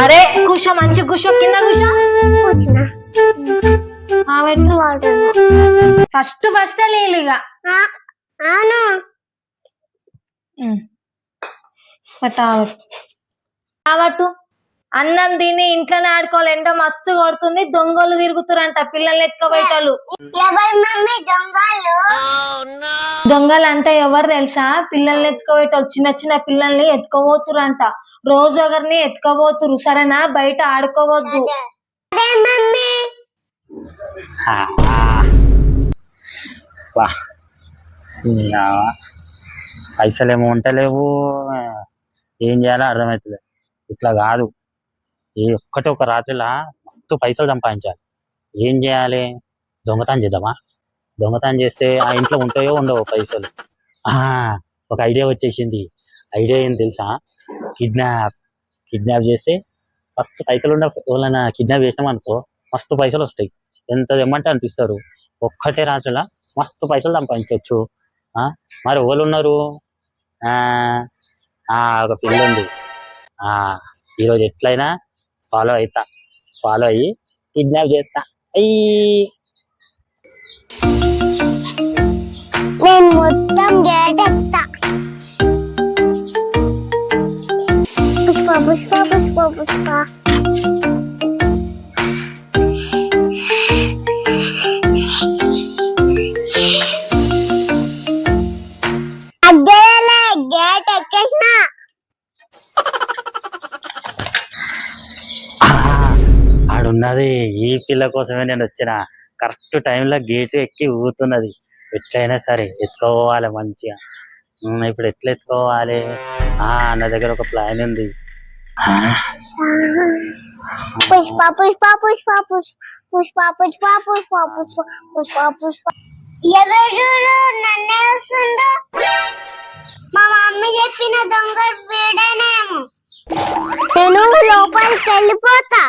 అరే కూర్చో మంచి కూర్చో కింద కూర్చో ఫస్ట్ ఫస్ట్ లేదు ఇక పట్టు. అన్నం తిని ఇంట్లోనే ఆడుకోవాలి. ఎండ మస్తు కొడుతుంది. దొంగలు తిరుగుతురంట ఎవరి మమ్మీ దొంగలు? దొంగలు అంటే ఎవరు తెలుసా? పిల్లల్ని ఎత్తుకోబెట్టాలి చిన్న చిన్న పిల్లల్ని ఎత్తుకోబోతురంట రోజు ఒకరిని ఎత్తుకోబోతురు సరేనా? బయట ఆడుకోవద్దు. పైసలు ఏమో ఉంటలేవు. ఏం చేయాలో అర్థమవుతుంది ఇట్లా కాదు. ఈ ఒక్కటి ఒక రాత్రిలా మస్తు పైసలు సంపాదించాలి. ఏం చేయాలి? దొంగతనం చేద్దామా? దొంగతనం చేస్తే ఆ ఇంట్లో ఉంటాయో ఉండవు పైసలు? ఒక ఐడియా వచ్చేసింది. ఐడియా ఏం తెలుసా? కిడ్నాప్. కిడ్నాప్ చేస్తే మస్తు పైసలు ఉన్న ఎవరైనా కిడ్నాప్ చేసినాం అనుకో మస్తు పైసలు వస్తాయి. ఎంత తెమ్మంటే అంత ఇస్తారు. ఒక్కటే రాత్రిలా మస్తు పైసలు సంపాదించవచ్చు ఆ, మరి ఎవరు ఉన్నారు? ఆ, ఆ, ఒక పిల్ల ఉంది ఆ, ఈరోజు ఎట్లయినా ఫాలో అవుతా ఫాలో అయ్యి కిడ్నాప్ చేస్తా అయ్యి నేను మొత్తం గేట్ ఎక్కుతా పుష్ప పుష్ప పుష్ప పుష్ప ఆడున్నది ఈ పిల్ల కోసమే నేను వచ్చిన. కరెక్ట్ టైంలో గేటు ఎక్కి ఊగుతున్నది. ఎట్లయినా సరే ఎత్తుకోవాలి మంచిగా. ఇప్పుడు ఎట్లా ఎత్తుకోవాలి? ఆ నా దగ్గర ఒక ప్లాన్ ఉంది. ఆ, పుష్ప పుష్ప పుష్ప పుష్ప పుష్ప పుష్ప పుష్ప పుష్ప పుష్ప. పుష్ప ఎవరు నన్నే వస్తుందో? మా మమ్మీ చెప్పిన దొంగ వీడేనేమో. నేను లోపలికి వెళ్ళిపోతా.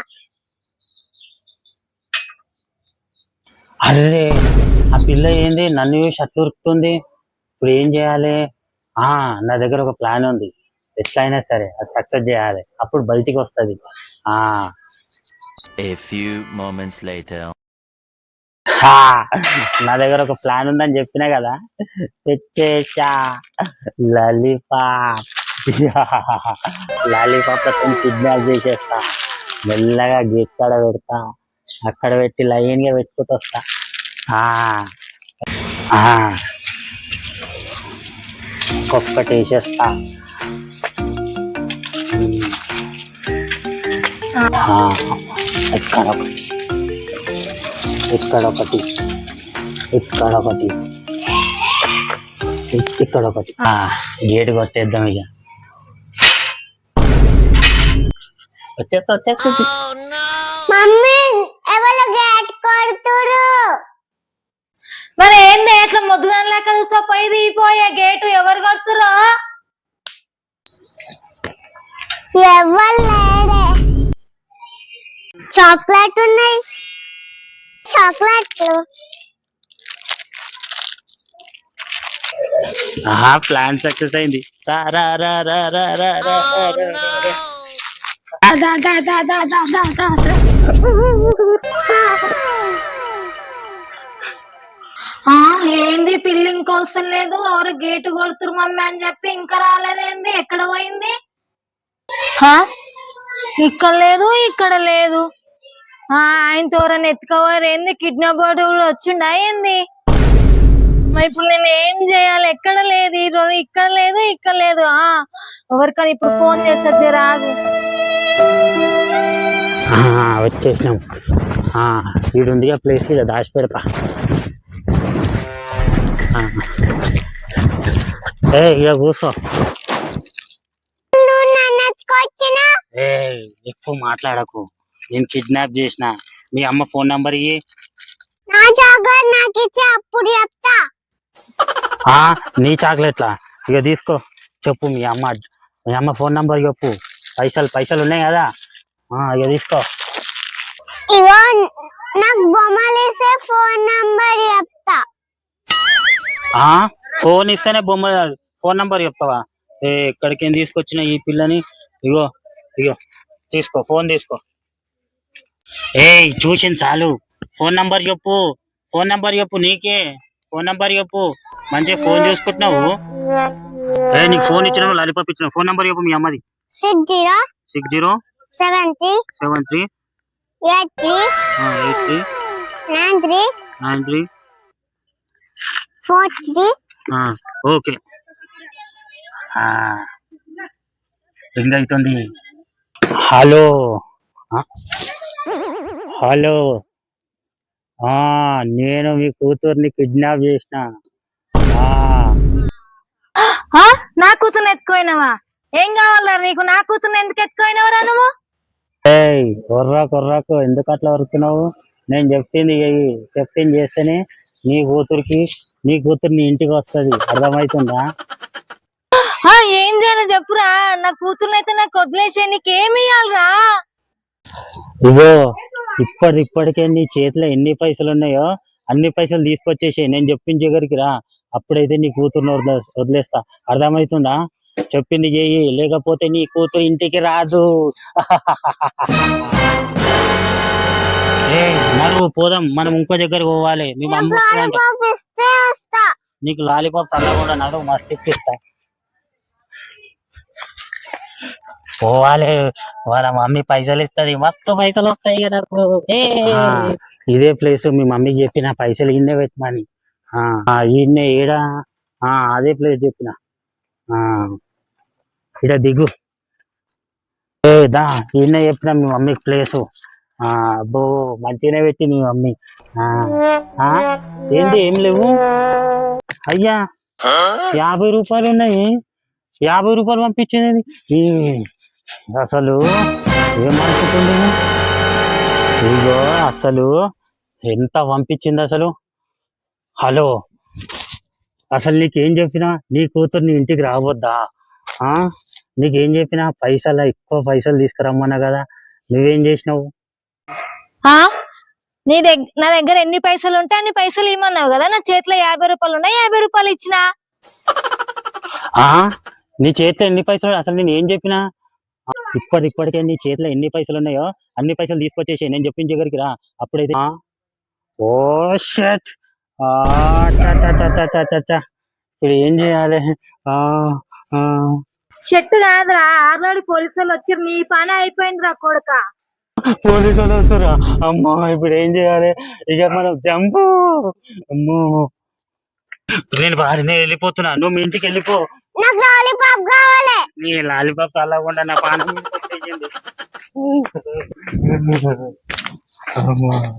అరే ఆ పిల్ల ఏంది? నన్ను చూసి అట్లా ఉరుకుతుంది. ఇప్పుడు ఏం చేయాలి? ఆ నా దగ్గర ఒక ప్లాన్ ఉంది. ఎట్లయినా సరే అది సక్సెస్ చేయాలి. అప్పుడు బయటికి వస్తుంది. ఆ. A few moments later. హా, నా దగ్గర ఒక ప్లాన్ ఉందని చెప్పినా కదా? తెచ్చేసా. లాలీపాప్. లాలీపాప్ కిడ్నాప్ చేసేస్తా. మెల్లగా గేట్ కాడ పెడతా. అక్కడ పెట్టి లైన్గా పెట్టుకుంటూ వస్తా. ఆ, ఆ. ఒక్కటి వేసేస్తా ఇక్కడ ఒకటి ఇక్కడ ఒకటి. ఇక్కడ ఒకటి. ఇక్కడ ఒకటి. ఆ, గేట్ కొట్టేద్దాం ఇక. వచ్చేస్తా వచ్చేస్తుంది మమ్మీ ఎవరు గేట్ కొడుతురు మరి ఏంది ఎట్లా మొద్దుదాని లెక్క చూసా పోయి దిగిపోయే గేటు ఎవరు కడుతురో ఎవరు చాక్లెట్ ఉన్నాయి. చాక్లెట్లు. ఆహా ప్లాన్ సక్సెస్ అయింది. రా. ఏంది పిల్లి ఇంకోసం లేదు ఎవరు గేటు కొడుతురు మమ్మీ అని చెప్పి ఇంకా రాలేదేంది ఎక్కడ పోయింది? హా? ఇక్కడ లేదు ఇక్కడ లేదు. ఆ ఆయనతో ఎవరైనా ఎత్తుకోవారు ఏంది? కిడ్నాప్ కూడా వచ్చిండా ఏంది? మరి ఇప్పుడు నేను ఏం చేయాలి? ఎక్కడ లేదు ఈ రోజు ఇక్కడ లేదు ఇక్కడ లేదు. ఆ ఎవరికైనా ఇప్పుడు ఫోన్ చేస్తే రాదు. వచ్చేసినాం. ఆ, ఈడుందిగా ప్లేస్ ఇక్కడ దాచి పెడతా ఆ. ఏ ఇక కూర్చో ఏ ఎక్కువ మాట్లాడకు. నేను కిడ్నాప్ చేసిన. మీ అమ్మ ఫోన్ నంబర్ ఇయ్యి. నా అప్పుడు చెప్తా. చాక్లెట్లా? ఇక తీసుకో. చెప్పు మీ అమ్మ మీ అమ్మ ఫోన్ నంబర్ చెప్పు. పైసలు పైసలు ఉన్నాయి కదా. ఆ, ఇక తీసుకో. నాకు ఫోన్ నంబర్ ఆ ఫోన్ ఇస్తేనే బొమ్మ ఫోన్ నంబర్ చెప్తావా? ఏ ఎక్కడికి ఏం తీసుకొచ్చిన ఈ పిల్లని? ఇగో ఇగో తీసుకో ఫోన్ తీసుకో. ఏయ్ చూసింది చాలు. ఫోన్ నంబర్ చెప్పు. ఫోన్ నంబర్ చెప్పు నీకే. ఫోన్ నంబర్ చెప్పు. మంచిగా ఫోన్ చూసుకుంటున్నావు? ఏ నీకు ఫోన్ ఇచ్చిన లాలీపాప్ ఇచ్చిన ఫోన్ నంబర్ చెప్పు మీ అమ్మది. Six zero six zero seven three seven three eight three eight three nine three nine three four three okay. Ring అవుతుంది హలో? హలో. ఆ నేను మీ కూతుర్ని కిడ్నాప్ చేసిన? నా కూతురు ఎత్తుకోయినవా ఏం కావాలరా నీకు? నా కూతురు ఎందుకు ఎత్తుకోయినవరా నువ్వు? ఏయ్ కొర్రా కొర్రాకు ఎందుకు అట్లా వరుకున్నావు నేను చెప్పింది చెప్పింది చేస్తేనే నీ కూతురికి నీ కూతురు నీ ఇంటికి వస్తుంది. అర్థమవుతుందా ఏం చేయాలో చెప్పురా. నా కూతురు అయితే నాకు వదిలేసే నీకేమి ఇవ్వాలరా ఇగో ఇప్పటి ఇప్పటికే నీ చేతిలో ఎన్ని పైసలు ఉన్నాయో అన్ని పైసలు తీసుకొచ్చేసి నేను చెప్పింది దగ్గరికి రా. అప్పుడైతే నీ కూతురుని వదిలే వదిలేస్తా. అర్థమవుతుందా చెప్పింది చెయ్యి. లేకపోతే నీ కూతురు ఇంటికి రాదు. ఏ పోదాం. మనం ఇంకో దగ్గరికి పోవాలి. మీ నాకు మమ్మీ. లాలీపాప్ వస్తా. నీకు మస్తు ఇప్పిస్తా. పోవాలి. వాళ్ళ మమ్మీ పైసలు ఇస్తది. మస్తు పైసలు వస్తాయి కదా ఇదే ప్లేస్ మీ మమ్మీకి చెప్పిన పైసలు ఇన్నే పెట్టమని. ఆ, ఈయన్నే ఈడ. ఆ, అదే ప్లేస్ చెప్పిన. ఆ, ఈడ దిగు. ఏ దా ఈయన్నే చెప్పిన మీ మమ్మీకి ప్లేసు అబ్బో మంచిగానే పెట్టి నీ మమ్మీ. ఏంటి ఏం లేవు? అయ్యా యాభై రూపాయలు ఉన్నాయి. యాభై రూపాయలు పంపించినది అసలు ఏమనుకుంటుంది ఇదిగో అసలు ఎంత పంపించింది అసలు? హలో అసలు నీకేం చెప్పినా? నీ కూతురు నీ ఇంటికి రావద్దా? నీకేం చెప్పినా? పైసలు ఎక్కువ పైసలు తీసుకురమ్మన్నా కదా. నువ్వేం చేసినావు? ఆ? నీ దగ్గర నా దగ్గర ఎన్ని పైసలు ఉంటే అన్ని పైసలు ఇమ్మన్నావు కదా? నా చేతిలో యాభై రూపాయలు ఉన్నాయి యాభై రూపాయలు ఇచ్చినా? ఆ నీ చేతిలో ఎన్ని పైసలు అసలు నేను ఏం చెప్పినా? ఇప్పటి ఇప్పటికే నీ చేతిలో ఎన్ని పైసలు ఉన్నాయో అన్ని పైసలు తీసుకొచ్చేసి నేను చెప్పిన దగ్గరికి రా. అప్పుడైతే ఓ షట్. ఇప్పుడు ఏం చేయాలి. షర్ట్ కాదురా ఆర్లాడి పోలీసు వాళ్ళు వచ్చి నీ పని అయిపోయిందిరా కొడుక. పోలీసు వాళ్ళు వస్తురా. అమ్మో ఇప్పుడు ఏం చేయాలి? ఇక మనం జంపు. అమ్మో. నేను బాగానే వెళ్ళిపోతున్నా. నువ్వు మీ ఇంటికి వెళ్ళిపో. నాకు లాలీపాప్ కావాలి. నీ లాలిపాప్ అల్లకుండా నా పానం. అమ్మో.